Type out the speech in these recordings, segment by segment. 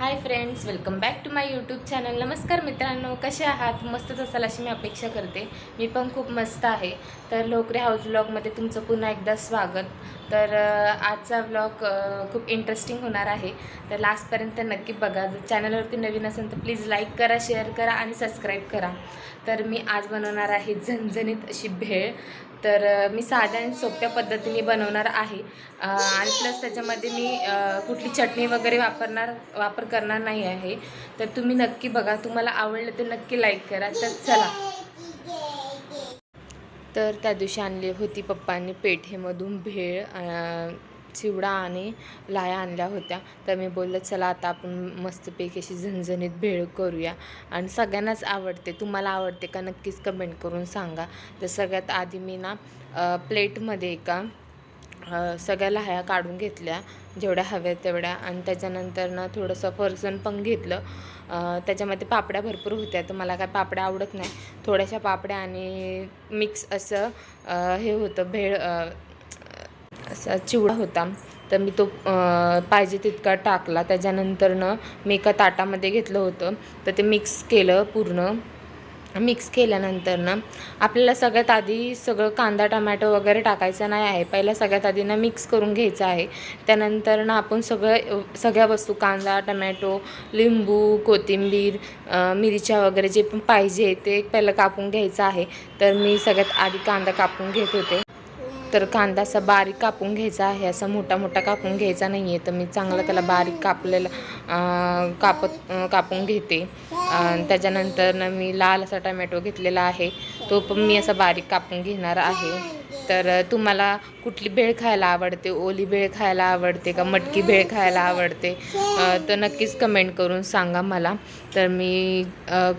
Hi friends welcome back to my YouTube channel नमस्कार मित्रांनो कसे आहात? मस्तच असाल अशी मी अपेक्षा करते. मी पण खूप मस्त आहे. तर लोकरे हाऊस ब्लॉगमध्ये तुमचं पुन्हा एकदा स्वागत. तर आजचा ब्लॉग खूप इंटरेस्टिंग होणार आहे. तर लास्टपर्यंत नक्की बघा. जर चॅनलवरती नवीन असेल तर प्लीज लाईक करा शेअर करा आणि सबस्क्राईब करा. तर मी आज बनवणार आहे झणझणीत अशी भेळ. तर मी साध्या आणि सोप्या पद्धतीने बनवणार आहे. आणि प्लस त्याच्यामध्ये मी कुठली चटणी वगैरे वापरणार वापर करणार नाही आहे. तर तुम्ही नक्की बघा तुम्हाला आवडलं तर नक्की लाईक करा. तर चला. तर त्या दिवशी आणली होती पप्पांनी पेठेमधून भेळ चिवडा आणि लाया आणल्या होत्या. तर मी बोललं चला आता आपण मस्तपैकी अशी झणझणीत भेळ करूया. आणि सगळ्यांनाच आवडते. तुम्हाला आवडते का नक्कीच कमेंट करून सांगा. तर सगळ्यात आधी मी ना प्लेटमध्ये एका सगळ्या लाह्या काढून घेतल्या जेवढ्या हव्या तेवढ्या. आणि त्याच्यानंतर ना थोडंसं फरसण पण घेतलं. त्याच्यामध्ये पापड्या भरपूर होत्या तर मला काय पापड्या आवडत नाही. थोड्याशा पापड्या आणि मिक्स असं हे होतं भेळ असा चिवडा होता. तर मी तो पाहिजे तितका टाकला. त्याच्यानंतरनं मी एका ताटामध्ये घेतलं होतं. तर ते मिक्स केलं पूर्ण. मिक्स केल्यानंतर ना आपल्याला सगळ्यात आधी सगळं कांदा टमॅटो वगैरे टाकायचं नाही आहे. पहिला सगळ्यात आधी ना मिक्स करून घ्यायचं आहे. त्यानंतर ना आपण सगळं सगळ्या वस्तू कांदा टमॅटो लिंबू कोथिंबीर मिरच्या वगैरे जे पण पाहिजे ते पहिलं कापून घ्यायचं आहे. तर मी सगळ्यात आधी कांदा कापून घेत होते. तर कांदा असा बारीक कापून घ्यायचा आहे. असा मोठा मोठा कापून घ्यायचा नाही आहे तर मी चांगला त्याला बारीक कापलेला कापत कापून घेते. त्याच्यानंतर मी लाल असा टमॅटो घेतलेला आहे. तो पण मी असा बारीक कापून घेणार आहे. तर तुम्हाला कुठली भेळ खायला आवडते? ओली भेळ खायला आवडते का मटकी भेळ खायला आवडते? तर नक्कीच कमेंट करून सांगा मला. तर मी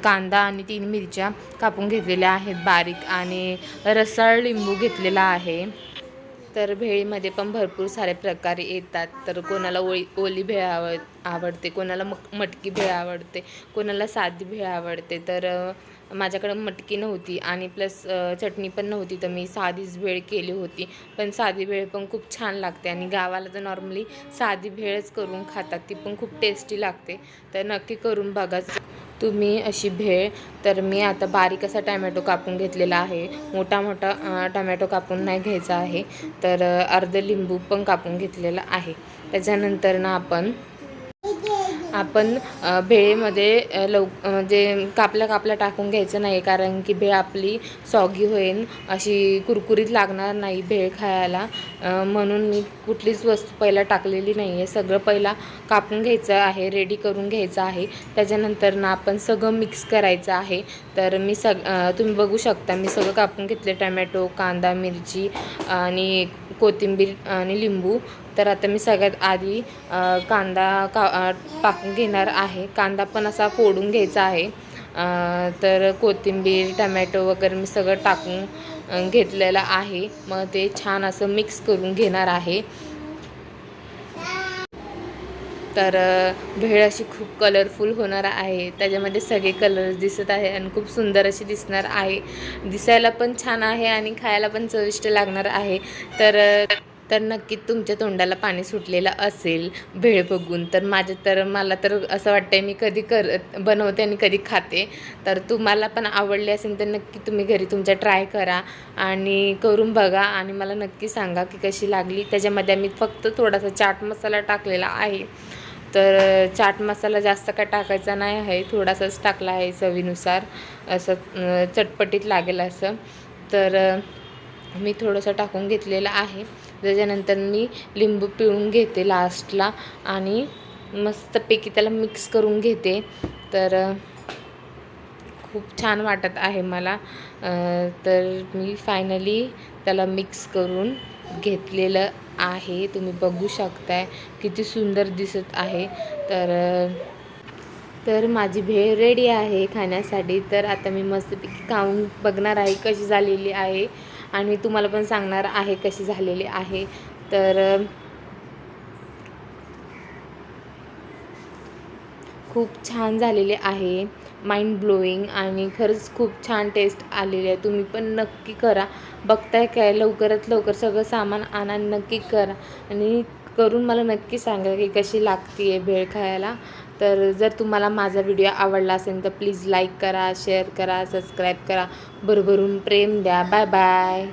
कांदा आणि तीन मिरच्या कापून घेतलेल्या आहेत बारीक आणि रसाळ लिंबू घेतलेला आहे. तर भेळीमध्ये पण भरपूर सारे प्रकार येतात. तर कोणाला ओळी ओली भेळ आवड आवडते कोणाला मक मटकी भेळ आवडते कोणाला साधी भेळ आवडते. तर माझ्याकडं मटकी नव्हती आणि प्लस चटणी पण नव्हती तर मी साधीच भेळ केली होती. पण साधी भेळ पण खूप छान लागते आणि गावाला तर नॉर्मली साधी भेळच करून खातात ती पण खूप टेस्टी लागते. तर नक्की करून बघाच तुम्ही अशी भेळ तर मी आता बारीक असा टॅमॅटो कापून घेतलेला आहे. मोठा मोठा अ, टमॅटो कापून नाही घ्यायचा आहे. तर अर्ध लिंबू पण कापून घेतलेला आहे. त्याच्यानंतर ना आपण आपण भेळेमध्ये लव म्हणजे कापल्या कापल्या टाकून घ्यायचं नाही कारण की भेळ आपली सॉगी होईल अशी कुरकुरीत लागणार नाही भेळ खायला. म्हणून मी कुठलीच वस्तू पहिला टाकलेली नाही आहे सगळं पहिला कापून घ्यायचं आहे रेडी करून घ्यायचं आहे. त्याच्यानंतर ना आपण सगळं मिक्स करायचं आहे. तर मी सग तुम्ही बघू शकता मी सगळं कापून घेतले. टमॅटो कांदा मिरची आणि कोथिंबीर आणि लिंबू. तर आता मी सगळ्यात आधी कांदा का टाकून घेणार आहे. कांदा पण असा फोडून घ्यायचा आहे. तर कोथिंबीर टमॅटो वगैरे मी सगळं टाकून घेतलेलं आहे. मग ते छान असं मिक्स करून घेणार आहे. तर भेळ अशी खूप कलरफुल होणार आहे. त्याच्यामध्ये सगळे कलर्स दिसत आहे आणि खूप सुंदर अशी दिसणार आहे. दिसायला पण छान आहे आणि खायला पण चविष्ट लागणार आहे. तर तर नक्की तुमच्या तोंडाला पाणी सुटलेलं असेल भेळ बघून. तर माझे तर मला तर असं वाटतंय मी कधी कर बनवते आणि कधी खाते. तर तुम्हाला पण आवडले असेल तर नक्की तुम्ही घरी तुमच्या ट्राय करा आणि करून बघा आणि मला नक्की सांगा की कशी लागली. त्याच्यामध्ये आम्ही फक्त थोडासा चाट मसाला टाकलेला आहे. तर चाट मसाला जास्त काय टाकायचा नाही आहे. थोडासाच टाकला आहे चवीनुसार. असं चटपटीत लागेल असं. तर मी थोडंसं टाकून घेतलेलं आहे. त्याच्यानंतर मी लिंबू पिळून घेते लास्टला आणि मस्तपैकी त्याला मिक्स करून घेते. तर खूप छान वाटत आहे मला. तर मी फायनली त्याला मिक्स करून घेतलेलं आहे. तुम्ही बघू शकताय किती सुंदर दिसत आहे. तर तर माझी भेळ रेडी आहे खाण्यासाठी. तर आता मी मस्तपैकी खाऊन बघणार आहे कशी झालेली आहे. आणि तुम्हाला पण सांगणार आहे कशी झालेली आहे. तर खूप छान झालेले आहे. माइंड ब्लोईंग आणि खरंच खूप छान टेस्ट आलेली आहे. तुम्ही पण नक्की करा. बघताय काय? लवकरात लवकर सगळं सामान आणा नक्की करा. आणि करून मला नक्की सांगा की कशी लागते आहे भेळ खायला. तर जर तुम्हाला माझा व्हिडिओ आवडला असेल तर प्लीज लाईक करा शेअर करा सबस्क्राईब करा. भरभरून प्रेम द्या. Bye bye